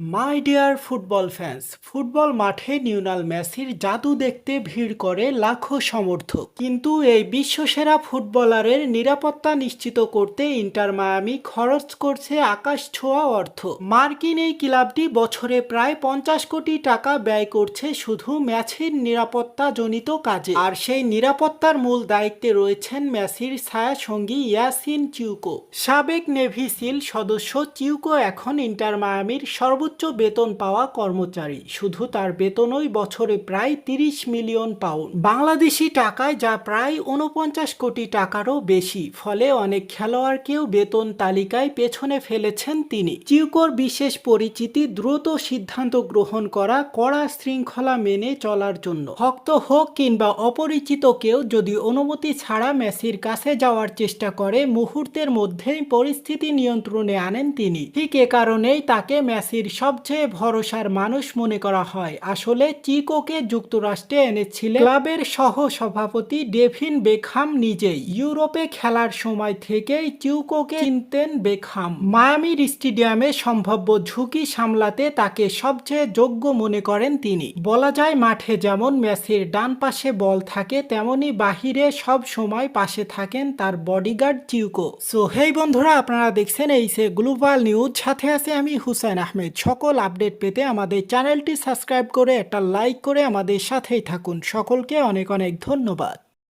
My dear football fans football মাঠে নিউনাল মেসির জাদু দেখতে ভিড় করে লাখো সমর্থক। কিন্তু এই বিশ্বসেরা ফুটবলারের নিরাপত্তা নিশ্চিত করতে ইন্টার মায়ামি খরচ করছে আকাশ ছোঁয়া অর্থ। মার্কিন এই ক্লাবটি বছরে প্রায় পঞ্চাশ কোটি টাকা ব্যয় করছে শুধু ম্যাচের নিরাপত্তা জনিত কাজে। আর সেই নিরাপত্তার মূল দায়িত্বে রয়েছেন মেসির ছায়া সঙ্গী ইয়াসিন চিউকো। সাবেক নেভি সিল সদস্য চিউকো এখন ইন্টার মায়ামির সর্বোচ্চ বেতন পাওয়া কর্মচারী। শুধু তার বেতনই বছরে প্রায় তিরিশ মিলিয়ন পাউন্ড। বাংলাদেশি টাকায় যা প্রায় উনপঞ্চাশ কোটি টাকারও বেশি, ফলে অনেক খেলোয়াড়কেও বেতন তালিকায় পেছনে ফেলেছেন তিনি। চিউকোর বিশেষ পরিচিতি দ্রুত সিদ্ধান্ত গ্রহণ করা কড়া শৃঙ্খলা মেনে চলার জন্য। ভক্ত হোক কিংবা অপরিচিত কেউ যদি অনুমতি ছাড়া মেসির কাছে যাওয়ার চেষ্টা করে, মুহূর্তের মধ্যেই পরিস্থিতি নিয়ন্ত্রণে আনেন তিনি। ঠিক এ কারণেই তাকে মেসির সবচেয়ে ভরসার মানুষ মনে করা হয়। আসলে চিকোকে যুক্তরাষ্ট্রে এনেছিলেন ক্লাবের সহ সভাপতি ডেভিন বেখাম নিজেই। ইউরোপে খেলার সময় থেকেই চিউকোকে চিনতেন বেখাম। মায়ামির স্টেডিয়ামে সম্ভাব্য ঝুঁকি সামলাতে তাকে সবচেয়ে যোগ্য মনে করেন তিনি। বলা যায়, মাঠে যেমন মেসির ডান পাশে বল থাকে, তেমনি বাহিরে সব সময় পাশে থাকেন তার বডিগার্ড চিউকো সো, হেই বন্ধুরা, আপনারা দেখছেন এই সে গ্লোবাল নিউজ। সাথে আছে আমি হুসাইন আহমেদ। সকল আপডেট পেতে আমাদের চ্যানেলটি সাবস্ক্রাইব করে একটা লাইক করে আমাদের সাথেই থাকুন। সকলকে অনেক অনেক ধন্যবাদ।